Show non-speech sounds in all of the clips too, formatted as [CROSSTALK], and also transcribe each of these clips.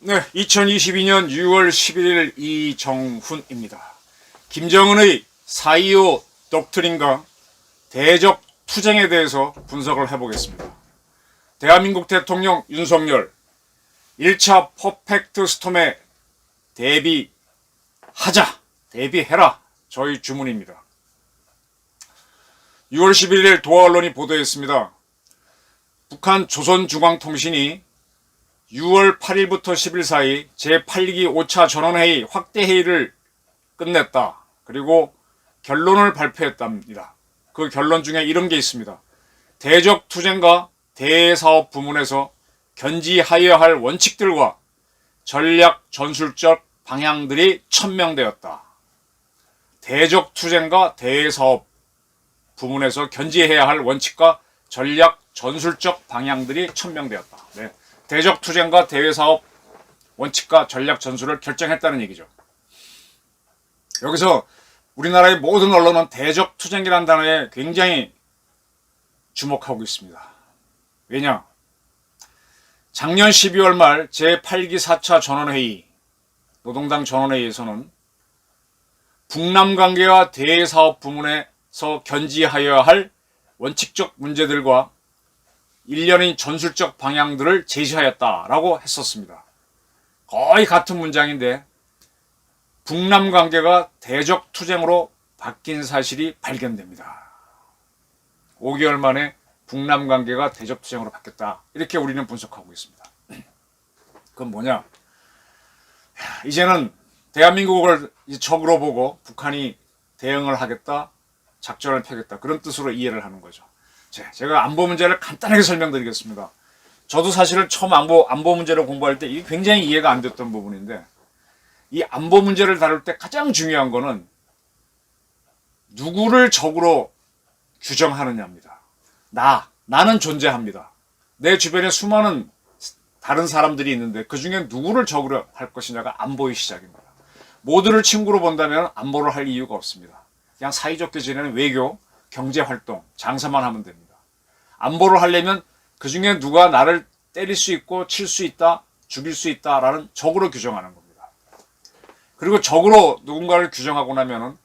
네, 2022년 6월 11일 이정훈입니다. 김정은의 4.25 독트린과 대적 투쟁에 대해서 분석을 해보겠습니다. 대한민국 대통령 윤석열 1차 퍼펙트 스톰에 대비하자, 대비해라 저희 주문입니다. 6월 11일 도하 언론이 보도했습니다. 북한 조선중앙통신이 6월 8일부터 10일 사이 제8기 5차 전원회의 확대회의를 끝냈다. 그리고 결론을 발표했답니다. 그 결론 중에 이런 게 있습니다. 대적 투쟁과 대사업 부문에서 견지하여야 할 원칙들과 전략 전술적 방향들이 천명되었다. 대적 투쟁과 대사업 부문에서 견지해야 할 원칙과 전략 전술적 방향들이 천명되었다. 네. 대적 투쟁과 대외 사업 원칙과 전략 전술을 결정했다는 얘기죠. 여기서 우리나라의 모든 언론은 대적 투쟁이라는 단어에 굉장히 주목하고 있습니다. 왜냐? 작년 12월 말 제8기 4차 전원회의, 노동당 전원회의에서는 북남 관계와 대사업 부문에서 견지하여야 할 원칙적 문제들과 일련의 전술적 방향들을 제시하였다라고 했었습니다. 거의 같은 문장인데 북남 관계가 대적 투쟁으로 바뀐 사실이 발견됩니다. 5개월 만에 북남 관계가 대적 투쟁으로 바뀌었다. 이렇게 우리는 분석하고 있습니다. [CLEARS THROAT] 그건 뭐냐? 이제는 대한민국을 적으로 보고 북한이 대응을 하겠다, 작전을 펴겠다 그런 뜻으로 이해를 하는 거죠. 자, 제가 안보 문제를 간단하게 설명드리겠습니다. 저도 사실은 처음 안보, 안보 문제를 공부할 때 굉장히 이해가 안 됐던 부분인데 이 안보 문제를 다룰 때 가장 중요한 거는 누구를 적으로 규정하느냐입니다. 나, 나는 존재합니다. 내 주변에 수많은 다른 사람들이 있는데 그 중에 누구를 적으로 할 것이냐가 안보의 시작입니다. 모두를 친구로 본다면 안보를 할 이유가 없습니다. 그냥 사이좋게 지내는 외교, 경제 활동, 장사만 하면 됩니다. 안보를 하려면 그 중에 누가 나를 때릴 수 있고 칠 수 있다, 죽일 수 있다라는 적으로 규정하는 겁니다. 그리고 적으로 누군가를 규정하고 나면은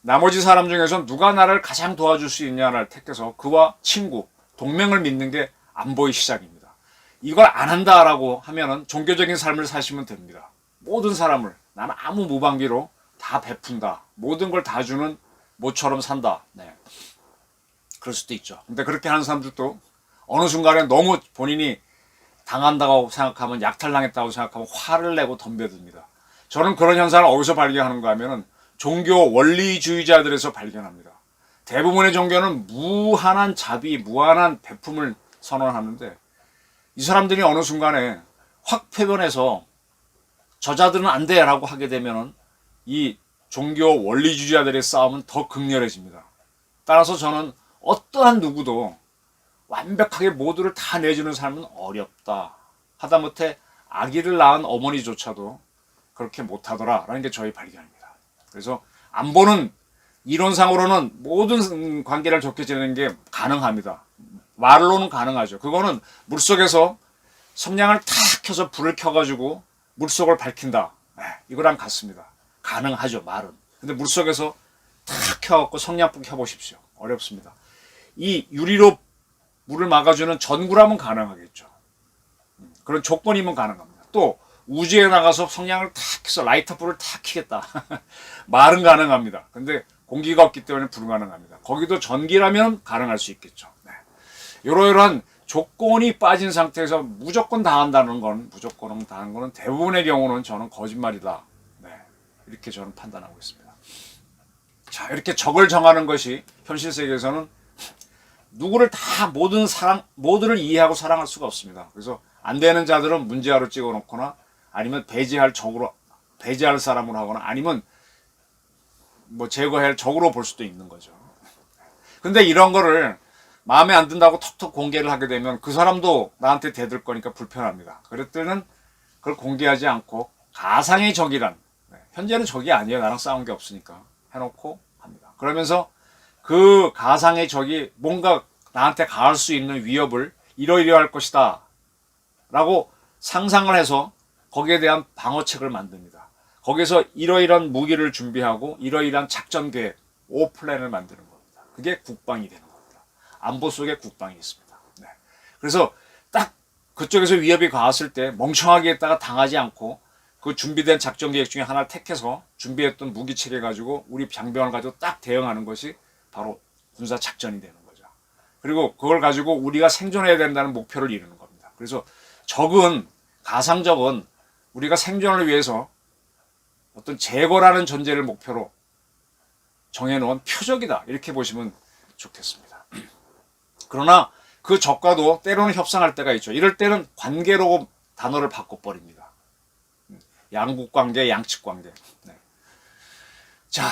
나머지 사람 중에서 누가 나를 가장 도와줄 수 있냐를 택해서 그와 친구, 동맹을 믿는 게 안보의 시작입니다. 이걸 안 한다라고 하면은 종교적인 삶을 사시면 됩니다. 모든 사람을 나는 아무 무방비로 다 베푼다. 모든 걸 다 주는 모처럼 산다. 네. 그럴 수도 있죠. 근데 그렇게 하는 사람들도 어느 순간에 너무 본인이 당한다고 생각하면 약탈당했다고 생각하면 화를 내고 덤벼듭니다. 저는 그런 현상을 어디서 발견하는가 하면은 종교 원리주의자들에서 발견합니다. 대부분의 종교는 무한한 자비, 무한한 베품을 선언하는데 이 사람들이 어느 순간에 확 표변해서 저자들은 안 돼라고 하게 되면은 이 종교 원리주의자들의 싸움은 더 극렬해집니다. 따라서 저는 어떠한 누구도 완벽하게 모두를 다 내주는 삶은 어렵다. 하다못해 아기를 낳은 어머니조차도 그렇게 못하더라 라는 게 저희 발견입니다. 그래서 안보는 이론상으로는 모든 관계를 좋게 지내는 게 가능합니다. 말로는 가능하죠. 그거는 물속에서 성냥을 탁 켜서 불을 켜가지고 물속을 밝힌다. 네, 이거랑 같습니다. 가능하죠, 말은. 근데 물속에서 탁 켜갖고 성냥불 켜보십시오. 어렵습니다. 이 유리로 물을 막아주는 전구라면 가능하겠죠. 음, 그런 조건이면 가능합니다. 또 우주에 나가서 성냥을 탁 켜서 라이터 불을 탁 켜겠다. [LAUGHS] 말은 가능합니다. 근데 공기가 없기 때문에 불가능합니다. 거기도 전기라면 가능할 수 있겠죠. 네. 이러이러한 조건이 빠진 상태에서 무조건 다 한다는 건 무조건 다 하는 거는 대부분의 경우는 저는 거짓말이다. 네. 이렇게 저는 판단하고 있습니다. 자, 이렇게 적을 정하는 것이 현실 세계에서는 누구를 다 모든 사랑, 모두를 이해하고 사랑할 수가 없습니다. 그래서 안 되는 자들은 문제아로 찍어 놓거나 아니면 배제할 적으로, 배제할 사람으로 하거나 아니면 뭐 제거할 적으로 볼 수도 있는 거죠. 근데 이런 거를 마음에 안 든다고 톡톡 공개를 하게 되면 그 사람도 나한테 대들 거니까 불편합니다. 그럴 때는 그걸 공개하지 않고 가상의 적이란 네, 현재는 적이 아니에요. 나랑 싸운 게 없으니까 해놓고 합니다. 그러면서 그 가상의 적이 뭔가 나한테 가할 수 있는 위협을 이러이러할 것이다. 라고 상상을 해서 거기에 대한 방어책을 만듭니다. 거기서 이러이러한 무기를 준비하고 이러이러한 작전 계획, 오 플랜을 만드는 겁니다. 그게 국방이 되는 겁니다. 안보 속에 국방이 있습니다. 네. 그래서 딱 그쪽에서 위협이 가왔을 때 멍청하게 했다가 당하지 않고 그 준비된 작전 계획 중에 하나를 택해서 준비했던 무기 체계 가지고 우리 병병을 가지고 딱 대응하는 것이 바로 군사 작전이 되는 거죠. 그리고 그걸 가지고 우리가 생존해야 된다는 목표를 이루는 겁니다. 그래서 적은 가상 적은 우리가 생존을 위해서 어떤 제거라는 존재를 목표로 정해놓은 표적이다 이렇게 보시면 좋겠습니다. 그러나 그 적과도 때로는 협상할 때가 있죠. 이럴 때는 관계로 단어를 바꿔버립니다. 양국 관계, 양측 관계. 네. 자,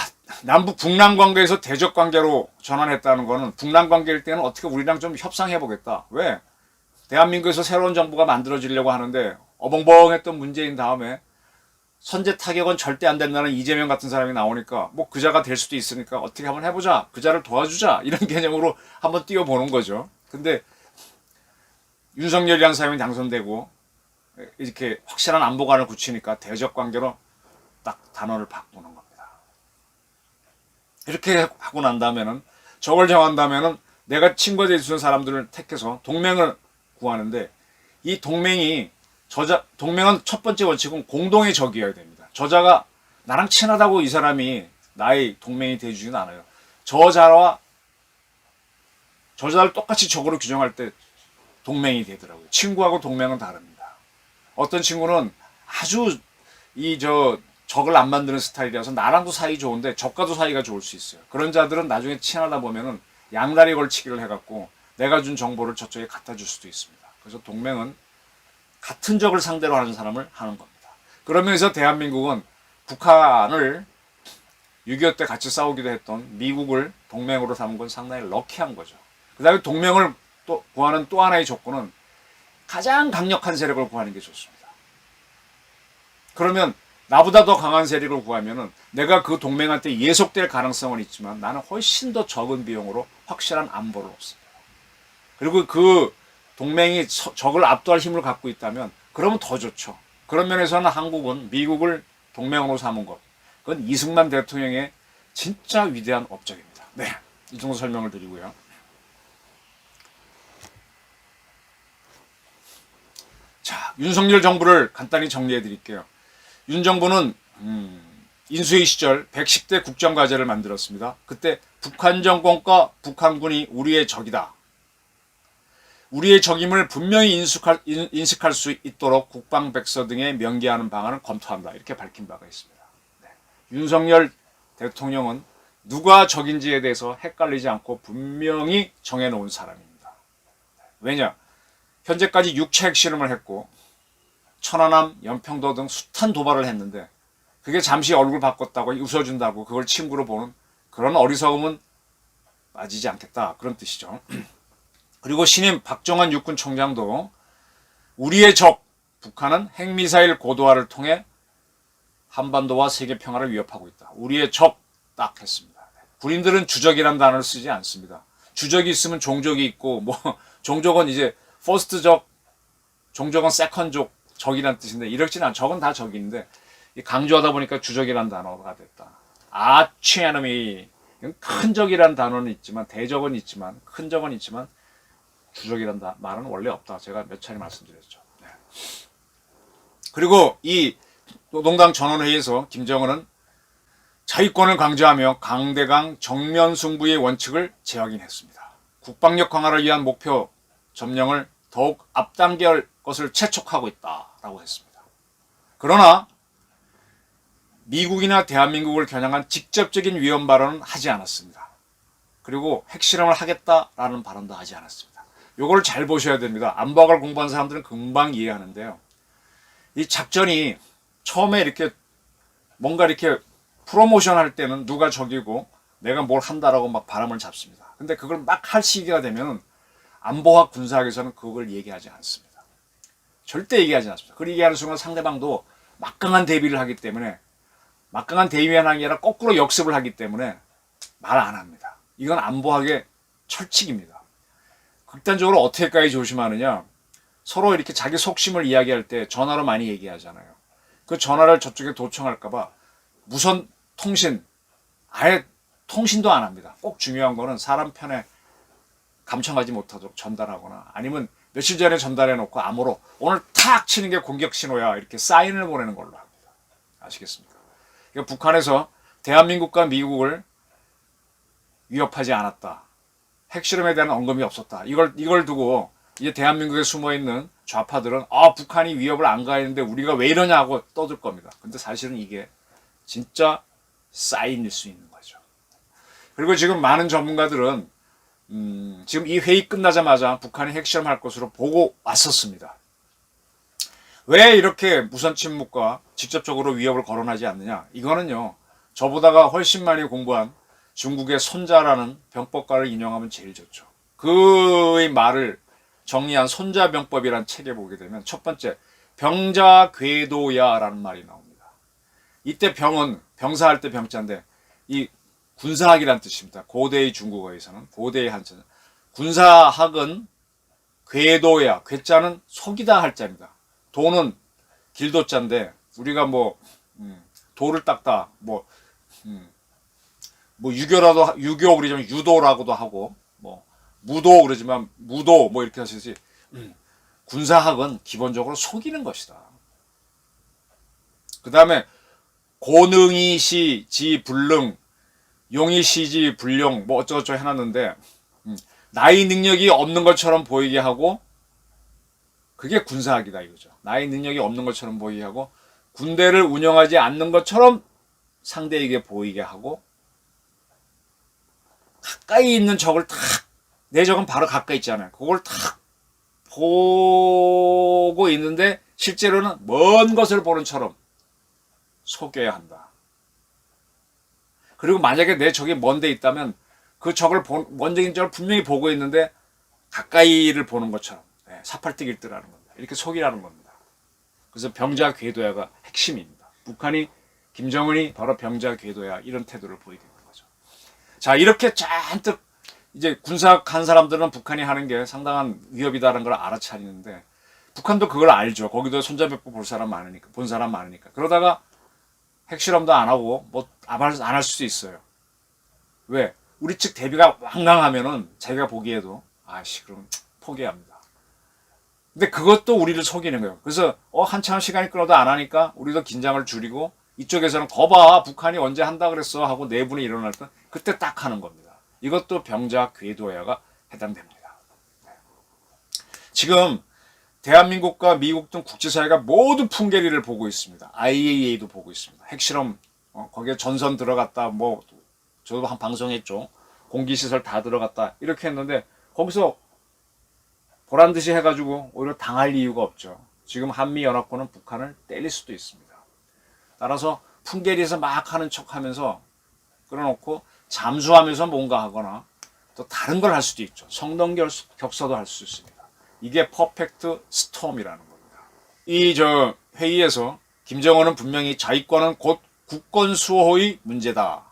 남북 북남 관계에서 대적 관계로 전환했다는 거는 북남 관계일 때는 어떻게 우리랑 좀 협상해 보겠다. 왜? 대한민국에서 새로운 정부가 만들어지려고 하는데 어벙벙했던 문재인 다음에 선제 타격은 절대 안 된다는 이재명 같은 사람이 나오니까 뭐 그자가 될 수도 있으니까 어떻게 한번 해보자. 그자를 도와주자. 이런 [LAUGHS] 개념으로 한번 뛰어보는 거죠. 근데 윤석열이라는 사람이 당선되고 이렇게 확실한 안보관을 굳히니까 대적 관계로 딱 단어를 바꾸는 겁니다. 이렇게 하고 난 다음에는 적을 정한다면은 내가 친구가 될수 있는 사람들을 택해서 동맹을 구하는데 이 동맹이 저자 동맹은 첫 번째 원칙은 공동의 적이어야 됩니다. 저자가 나랑 친하다고 이 사람이 나의 동맹이 되주진 않아요. 저자와 저자를 똑같이 적으로 규정할 때 동맹이 되더라고요. 친구하고 동맹은 다릅니다. 어떤 친구는 아주 이 저 적을 안 만드는 스타일이라서 나랑도 사이 좋은데 적과도 사이가 좋을 수 있어요. 그런 자들은 나중에 친하다 보면은 양다리 걸치기를 해갖고 내가 준 정보를 저쪽에 갖다 줄 수도 있습니다. 그래서 동맹은 같은 적을 상대로 하는 사람을 하는 겁니다. 그러면서 대한민국은 북한을 6.25 때 같이 싸우기도 했던 미국을 동맹으로 삼은 건 상당히 럭키한 거죠. 그 다음에 동맹을 또 구하는 또 하나의 조건은 가장 강력한 세력을 구하는 게 좋습니다. 그러면 나보다 더 강한 세력을 구하면은 내가 그 동맹한테 예속될 가능성은 있지만 나는 훨씬 더 적은 비용으로 확실한 안보를 얻습니다. 그리고 그 동맹이 서- 적을 압도할 힘을 갖고 있다면 그러면 더 좋죠. 그런 면에서는 한국은 미국을 동맹으로 삼은 것. 그건 이승만 대통령의 진짜 위대한 업적입니다. 네. 이 정도 설명을 드리고요. 자, 윤석열 정부를 간단히 정리해 드릴게요. 윤 정부는 음, 인수위 시절 110대 국정과제를 만들었습니다. 그때 북한 정권과 북한군이 우리의 적이다. 우리의 적임을 분명히 인식할, 인- 인식할 수 있도록 국방 백서 등에 명기하는 방안을 검토한다. 이렇게 밝힌 바가 있습니다. 네. 윤석열 대통령은 누가 적인지에 대해서 헷갈리지 않고 분명히 정해놓은 사람입니다. 왜냐? 현재까지 육체 핵실험을 했고 천안함, 연평도 등 숱한 도발을 했는데 그게 잠시 얼굴 바꿨다고 웃어준다고 그걸 친구로 보는 그런 어리석음은 빠지지 않겠다 그런 뜻이죠. [CLEARS THROAT] 그리고 신임 박정환 육군 총장도 우리의 적 북한은 핵미사일 고도화를 통해 한반도와 세계 평화를 위협하고 있다. 우리의 적 딱 했습니다. 군인들은 주적이라는 단어를 쓰지 않습니다. 주적이 있으면 종족이 있고 뭐 [LAUGHS] 종족은 이제 퍼스트 적, 종족은 세컨 적, 적이란 뜻인데 이렇지는 않. 적은 다 적인데 이 강조하다 보니까 주적이라는 단어가 됐다. 아치 에너미 큰 적이라는 단어는 있지만 대적은 있지만 큰 적은 있지만 주적이란 다- 말은 원래 없다. 제가 몇 차례 말씀드렸죠. 네. 그리고 이 노동당 전원회의에서 김정은은 자위권을 강조하며 강대강 정면 승부의 원칙을 재확인했습니다. 국방력 강화를 위한 목표 점령을 더욱 앞당길 것을 채촉하고 있다라고 했습니다. 그러나 미국이나 대한민국을 겨냥한 직접적인 위험 발언은 하지 않았습니다. 그리고 핵실험을 하겠다라는 발언도 하지 않았습니다. 요걸 잘 보셔야 됩니다. 안보학을 공부한 사람들은 금방 이해하는데요. 이 작전이 처음에 이렇게 뭔가 이렇게 프로모션 할 때는 누가 적이고 내가 뭘 한다라고 막 바람을 잡습니다. 근데 그걸 막 할 시기가 되면 안보학 군사학에서는 그걸 얘기하지 않습니다. 절대 얘기하지 않습니다. 그걸 얘기하는 순간 상대방도 막강한 대비를 하기 때문에 막강한 대위원이 아니라 거꾸로 역습을 하기 때문에 말 안 합니다. 이건 안보학의 철칙입니다. 극단적으로 어떻게까지 조심하느냐? 서로 이렇게 자기 속심을 이야기할 때 전화로 많이 얘기하잖아요. 그 전화를 저쪽에 도청할까봐 무선 통신 아예 통신도 안 합니다. 꼭 중요한 거는 사람 편에 감청하지 못하도록 전달하거나 아니면 며칠 전에 전달해 놓고 암호로 오늘 탁 치는 게 공격 신호야 이렇게 사인을 보내는 걸로 합니다. 아시겠습니까? 그러니까 북한에서 대한민국과 미국을 위협하지 않았다. 핵실험에 대한 언급이 없었다. 이걸 이걸 두고 이제 대한민국에 숨어 있는 좌파들은 아 북한이 위협을 안 가했는데 우리가 왜 이러냐고 떠들 겁니다. 근데 사실은 이게 진짜 사인일 수 있는 거죠. 그리고 지금 많은 전문가들은 음, 지금 이 회의 끝나자마자 북한이 핵실험할 것으로 보고 왔었습니다. 왜 이렇게 무선 침묵과 직접적으로 위협을 거론하지 않느냐? 이거는요, 저보다가 훨씬 많이 공부한 중국의 손자라는 병법가를 인용하면 제일 좋죠. 그의 말을 정리한 손자병법이라는 책에 보게 되면 첫 번째, 병자 궤도야라는 말이 나옵니다. 이때 병은 병사할 때 병자인데 이 군사학이란 뜻입니다. 고대의 중국어에서는 고대의 한자는 군사학은 궤도야. 궤자는 속이다 할 자입니다. 도는 길도자인데 우리가 뭐 음, 돌을 닦다 뭐 음, 뭐 유교라도 하- 유교 그러지만 유도라고도 하고 뭐 무도 그러지만 무도 뭐 이렇게 하시지 음, 군사학은 기본적으로 속이는 것이다. 그 다음에 고능이시 지 불능 용이시지 불용 뭐 어쩌고저쩌고 해놨는데 음, 나의 능력이 없는 것처럼 보이게 하고 그게 군사학이다 이거죠. 나의 능력이 없는 것처럼 보이게 하고 군대를 운영하지 않는 것처럼 상대에게 보이게 하고 가까이 있는 적을 탁 내 적은 바로 가까이 있잖아요. 그걸 탁 보고 있는데 실제로는 먼 것을 보는 처럼 속여야 한다. 그리고 만약에 내 적이 먼데 있다면 그 적을 본, 먼적인 적을 분명히 보고 있는데 가까이를 보는 것처럼 네, 사팔뜨기를 뜨라는 겁니다. 이렇게 속이라는 겁니다. 그래서 병자 궤도야가 핵심입니다. 북한이 김정은이 바로 병자 궤도야 이런 태도를 보이게 거죠. 자 이렇게 잔뜩 이제 군사한 사람들은 북한이 하는 게 상당한 위협이다라는 걸 알아차리는데 북한도 그걸 알죠. 거기도 손잡이법 볼 사람 많으니까 본 사람 많으니까 그러다가 핵실험도 안 하고 뭐 안 할 수도 있어요. 왜? 우리 측 대비가 완강하면은 자기가 보기에도 아씨 그럼 포기합니다. 근데 그것도 우리를 속이는 거예요. 그래서 어 한참 시간이 끌어도 안 하니까 우리도 긴장을 줄이고 이쪽에서는 거봐 북한이 언제 한다 그랬어 하고 내분이 일어날 때 그때 딱 하는 겁니다. 이것도 병자 궤도야가 해당됩니다. 네. 지금 대한민국과 미국 등 국제사회가 모두 풍계리를 보고 있습니다. IAEA도 보고 있습니다. 핵실험 어, 거기에 전선 들어갔다 뭐 저도 한 방송했죠. 공기시설 다 들어갔다 이렇게 했는데 거기서 보란 듯이 해가지고 오히려 당할 이유가 없죠. 지금 한미 연합군은 북한을 때릴 수도 있습니다. 따라서 풍계리에서 막 하는 척 하면서 끌어놓고 잠수하면서 뭔가 하거나 또 다른 걸 할 수도 있죠. 성동격서도 할 수 있습니다. 이게 퍼펙트 스톰이라는 겁니다. 이 저 회의에서 김정은은 분명히 자위권은 곧 국권 수호의 문제다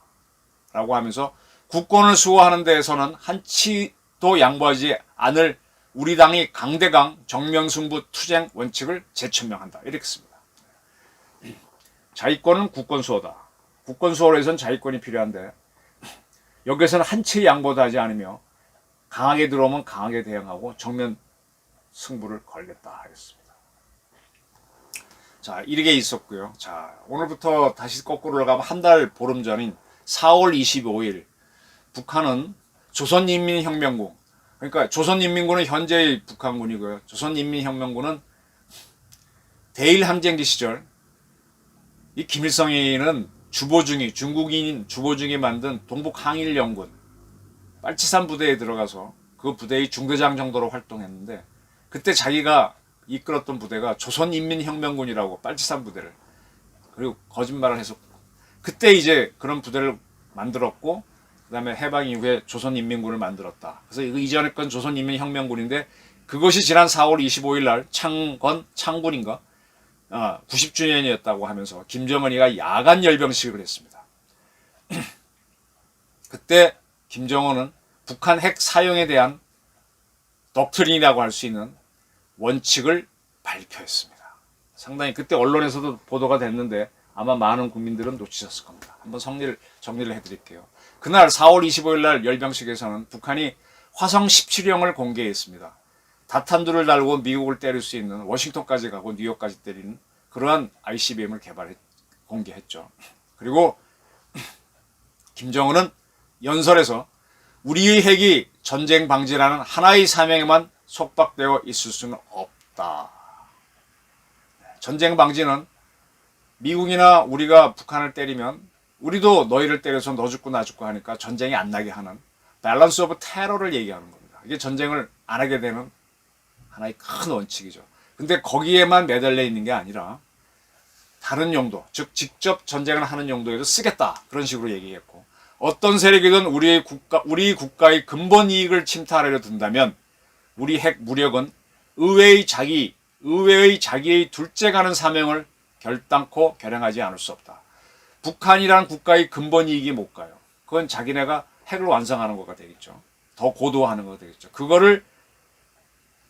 라고 하면서 국권을 수호하는 데에서는 한치도 양보하지 않을 우리 당이 강대강 정명승부 투쟁 원칙을 재천명한다 이렇게 씁니다. 자위권은 국권 수호다. 국권 수호를 위해서는 자위권이 필요한데 여기서는 한치 양보도 하지 않으며 강하게 들어오면 강하게 대응하고 정면 승부를 걸겠다 하였습니다. 자, 이렇게 있었고요. 자, 오늘부터 다시 거꾸로 가면 한 달 보름 전인 4월 25일 북한은 조선인민혁명군 그러니까 조선인민군은 현재의 북한군이고요. 조선인민혁명군은 대일 항쟁기 시절 이 김일성이는 주보중이 중국인 주보중이 만든 동북 항일연군 빨치산 부대에 들어가서 그 부대의 중대장 정도로 활동했는데 그때 자기가 이끌었던 부대가 조선인민혁명군이라고 빨치산 부대를 그리고 거짓말을 해서 그때 이제 그런 부대를 만들었고 그다음에 해방 이후에 조선인민군을 만들었다. 그래서 이거 이전에 건 조선인민혁명군인데 그것이 지난 4월 25일 날 창건 창군인가 어, 90주년이었다고 하면서 김정은이가 야간 열병식을 했습니다. [CLEARS THROAT] 그때 김정은은 북한 핵 사용에 대한 독트린이라고 할 수 있는 원칙을 발표했습니다. 상당히 그때 언론에서도 보도가 됐는데 아마 많은 국민들은 놓치셨을 겁니다. 한번 정리를, 정리를 해드릴게요. 그날 4월 25일 날 열병식에서는 북한이 화성 17형을 공개했습니다. 다탄두를 달고 미국을 때릴 수 있는 워싱턴까지 가고 뉴욕까지 때리는 그러한 ICBM을 개발해 공개했죠. 그리고 김정은은 연설에서 우리의 핵이 전쟁 방지라는 하나의 사명에만 속박되어 있을 수는 없다. 전쟁 방지는 미국이나 우리가 북한을 때리면 우리도 너희를 때려서 너 죽고 나 죽고 하니까 전쟁이 안 나게 하는 밸런스 오브 테러를 얘기하는 겁니다. 이게 전쟁을 안 하게 되는 하나의 큰 원칙이죠. 근데 거기에만 매달려 있는 게 아니라 다른 용도, 즉 직접 전쟁을 하는 용도에도 쓰겠다 그런 식으로 얘기했고 어떤 세력이든 우리의 국가, 우리 국가의 근본 이익을 침탈하려 든다면 우리 핵 무력은 의회의 자기, 의회의 자기의 둘째 가는 사명을 결단코 결행하지 않을 수 없다. 북한이라는 국가의 근본 이익이 못 가요. 그건 자기네가 핵을 완성하는 거가 되겠죠. 더 고도화하는 거가 되겠죠. 그거를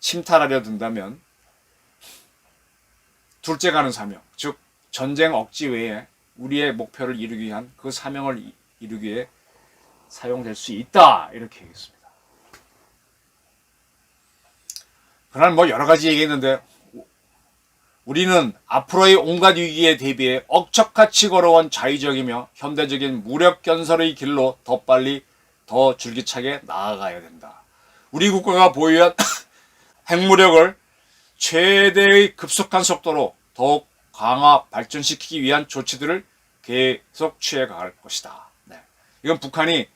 침탈하려 든다면 둘째 가는 사명, 즉 전쟁 억지 외에 우리의 목표를 이루기 위한 그 사명을 이- 이루기 위해 사용될 수 있다 이렇게 얘기했습니다. 그날 뭐 여러 가지 얘기했는데 우리는 앞으로의 온갖 위기에 대비해 억척같이 걸어온 자의적이며 현대적인 무력 견설의 길로 더 빨리 더 줄기차게 나아가야 된다. 우리 국가가 보유한 핵무력을 최대의 급속한 속도로 더욱 강화 발전시키기 위한 조치들을 계속 취해 갈 것이다. 네. 이건 북한이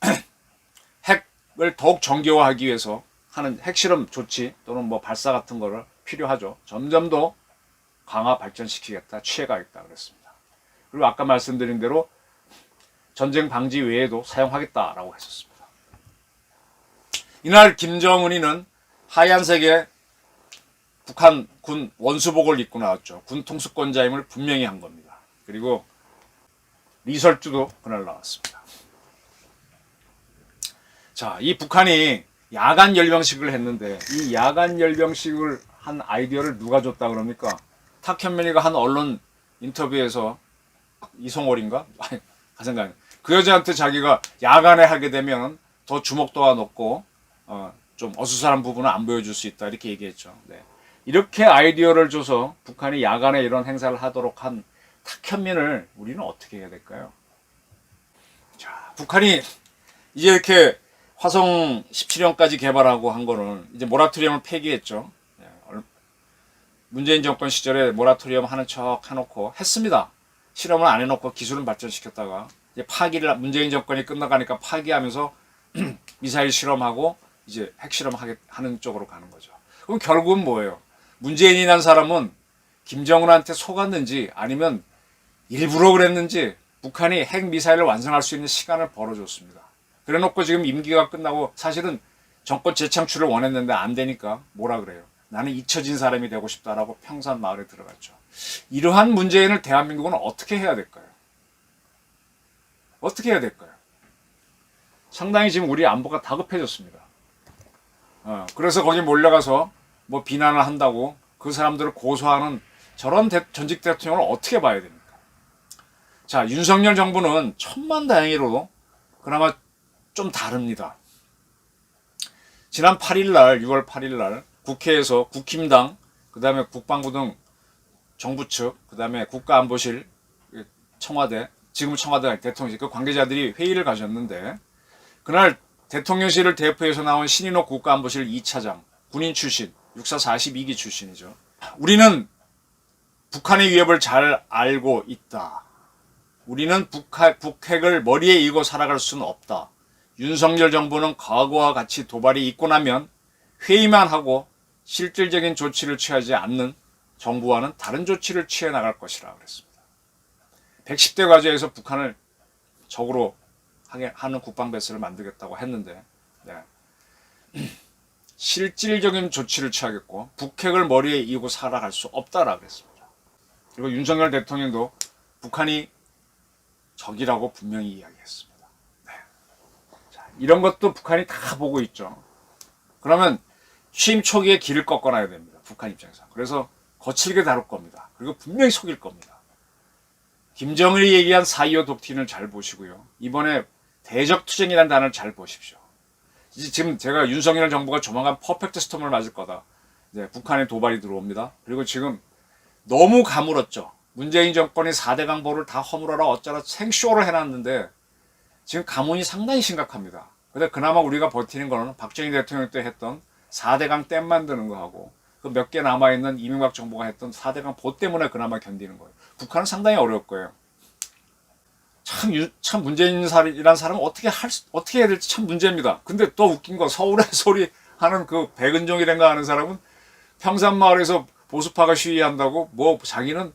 [CLEARS THROAT] 핵을 더욱 정교화하기 위해서 하는 핵실험 조치 또는 뭐 발사 같은 거를 필요하죠. 점점 더 강화 발전시키겠다, 취해가겠다 그랬습니다. 그리고 아까 말씀드린 대로 전쟁 방지 외에도 사용하겠다라고 했었습니다. 이날 김정은이는 하얀색의 북한 군 원수복을 입고 나왔죠. 군 통수권자임을 분명히 한 겁니다. 그리고 리설주도 그날 나왔습니다. 자, 이 북한이 야간 열병식을 했는데 이 야간 열병식을 한 아이디어를 누가 줬다 그럽니까? 탁현민이가 한 언론 인터뷰에서 이성월인가? [LAUGHS] 아니, 가생각. 그 여자한테 자기가 야간에 하게 되면 더 주목도가 높고 어, 좀 어수선한 부분은 안 보여줄 수 있다 이렇게 얘기했죠. 네. 이렇게 아이디어를 줘서 북한이 야간에 이런 행사를 하도록 한 탁현민을 우리는 어떻게 해야 될까요? 자, 북한이 이제 이렇게 화성 17형까지 개발하고 한 거는 이제 모라토리엄을 폐기했죠. 네, 얼- 문재인 정권 시절에 모라토리엄 하는 척 해놓고 했습니다. 실험을 안 해놓고 기술은 발전시켰다가 이제 파기를 문재인 정권이 끝나가니까 파기하면서 [CLEARS THROAT] 미사일 실험하고 이제 핵 실험하게 하는 쪽으로 가는 거죠. 그럼 결국은 뭐예요? 문재인이라는 사람은 김정은한테 속았는지 아니면 일부러 그랬는지 북한이 핵 미사일을 완성할 수 있는 시간을 벌어줬습니다. 그래 놓고 지금 임기가 끝나고 사실은 정권 재창출을 원했는데 안 되니까 뭐라 그래요? 나는 잊혀진 사람이 되고 싶다라고 평산 마을에 들어갔죠. 이러한 문재인을 대한민국은 어떻게 해야 될까요? 어떻게 해야 될까요? 상당히 지금 우리 안보가 다급해졌습니다. 어, 그래서 거기 몰려가서 뭐 비난을 한다고 그 사람들을 고소하는 저런 대- 전직 대통령을 어떻게 봐야 됩니까? 자, 윤석열 정부는 천만 다행히도 그나마 좀 다릅니다. 지난 8일 날, 6월 8일 날 국회에서 국힘당, 그 다음에 국방부 등 정부 측, 그 다음에 국가안보실, 청와대, 지금 청와대 대통령실, 그 관계자들이 회의를 가졌는데, 그날 대통령실을 대표해서 나온 신인호 국가안보실 2차장, 군인 출신, 육사 42기 출신이죠. 우리는 북한의 위협을 잘 알고 있다. 우리는 북핵, 북핵을 머리에 이고 살아갈 수는 없다. 윤석열 정부는 과거와 같이 도발이 있고 나면 회의만 하고 실질적인 조치를 취하지 않는 정부와는 다른 조치를 취해 나갈 것이라 그랬습니다. 110대 과제에서 북한을 적으로 하는 국방 배스를 만들겠다고 했는데 네. 실질적인 조치를 취하겠고 북핵을 머리에 이고 살아갈 수 없다라 그랬습니다. 그리고 윤석열 대통령도 북한이 적이라고 분명히 이야기했습니다. 네. 자, 이런 것도 북한이 다 보고 있죠. 그러면 취임 초기에 길을 꺾어놔야 됩니다. 북한 입장에서. 그래서 거칠게 다룰 겁니다. 그리고 분명히 속일 겁니다. 김정일이 얘기한 사이오 독트린을 잘 보시고요. 이번에 대적 투쟁이라는 단어를 잘 보십시오. 이제 지금 제가 윤석열 정부가 조만간 퍼펙트 스톰을 맞을 거다. 이제 북한에 도발이 들어옵니다. 그리고 지금 너무 가물었죠. 문재인 정권이 4대 강보를 다 허물어라 어쩌라 생쇼를 해놨는데 지금 가문이 상당히 심각합니다. 근데 그나마 우리가 버티는 거는 박정희 대통령 때 했던 4대강 댐 만드는 거하고 그 몇 개 남아있는 이명박 정부가 했던 4대강 보 때문에 그나마 견디는 거예요. 북한은 상당히 어려울 거예요. 참, 유- 참 문재인이라는 사람은 어떻게 할, 수- 어떻게 해야 될지 참 문제입니다. 근데 또 웃긴 거 서울에 [LAUGHS] 소리 하는 그 백은종이란가 하는 사람은 평산마을에서 보수파가 시위한다고 뭐 자기는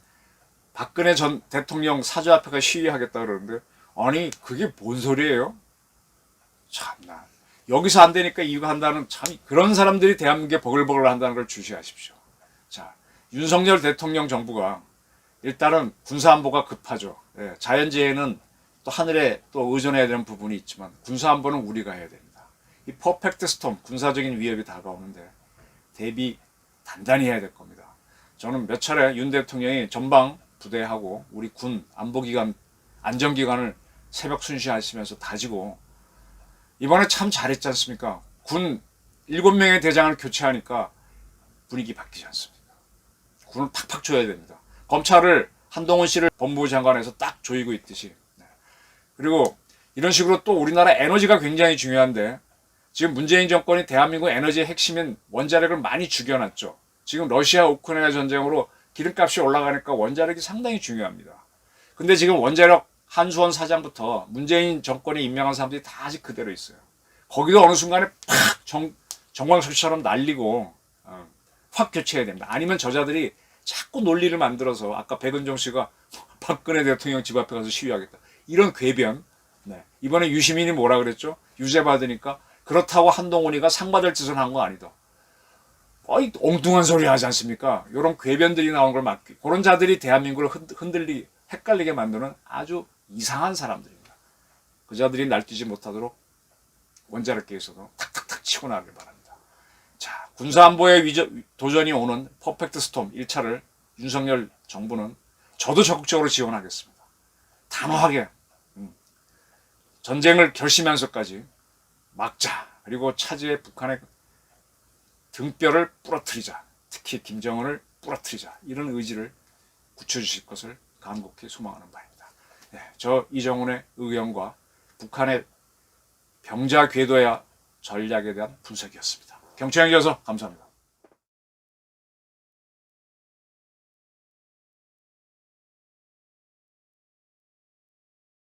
박근혜 전 대통령 사주 앞에가 시위하겠다 그러는데 아니 그게 뭔 소리예요? 참나 여기서 안 되니까 이거 한다는 참 그런 사람들이 대한민국에 버글버글 한다는 걸 주시하십시오. 자 윤석열 대통령 정부가 일단은 군사안보가 급하죠. 예, 자연재해는 또 하늘에 또 의존해야 되는 부분이 있지만 군사안보는 우리가 해야 됩니다. 이 퍼펙트 스톰 군사적인 위협이 다가오는데 대비 단단히 해야 될 겁니다. 저는 몇 차례 윤 대통령이 전방 부대하고 우리 군 안보기관 안전기관을 새벽 순시하시면서 다지고 이번에 참 잘했지 않습니까? 군 7명의 대장을 교체하니까 분위기 바뀌지 않습니까? 군을 팍팍 줘야 됩니다. 검찰을 한동훈 씨를 법무부 장관에서 딱 조이고 있듯이. 네. 그리고 이런 식으로 또 우리나라 에너지가 굉장히 중요한데 지금 문재인 정권이 대한민국 에너지의 핵심인 원자력을 많이 죽여놨죠. 지금 러시아 우크라이나 전쟁으로 기름값이 올라가니까 원자력이 상당히 중요합니다. 근데 지금 원자력 한수원 사장부터 문재인 정권이 임명한 사람들이 다 아직 그대로 있어요. 거기도 어느 순간에 팍 정, 정광석처럼 날리고 어, 확 교체해야 됩니다. 아니면 저자들이 자꾸 논리를 만들어서 아까 백은정 씨가 박근혜 대통령 집 앞에 가서 시위하겠다. 이런 궤변. 네. 이번에 유시민이 뭐라 그랬죠? 유죄 받으니까 그렇다고 한동훈이가 상 받을 짓은 한 거 아니다. 어이 엉뚱한 소리 하지 않습니까? 이런 궤변들이 나오는 걸 막기. 그런 자들이 대한민국을 흔- 흔들리 헷갈리게 만드는 아주 이상한 사람들입니다. 그 자들이 날뛰지 못하도록 원자력 계에서도 탁탁탁 치고 나가길 바랍니다. 자, 군사안보의 위저, 도전이 오는 퍼펙트 스톰 1차를 윤석열 정부는 저도 적극적으로 지원하겠습니다. 단호하게 음, 전쟁을 결심하면서까지 막자 그리고 차지의 북한의 등뼈를 부러뜨리자 특히 김정은을 부러뜨리자 이런 의지를 굳혀주실 것을 간곡히 소망하는 바입니다. 네, 저 이정훈의 의견과 북한의 병자 궤도야 전략에 대한 분석이었습니다. 경청해 주셔서 감사합니다.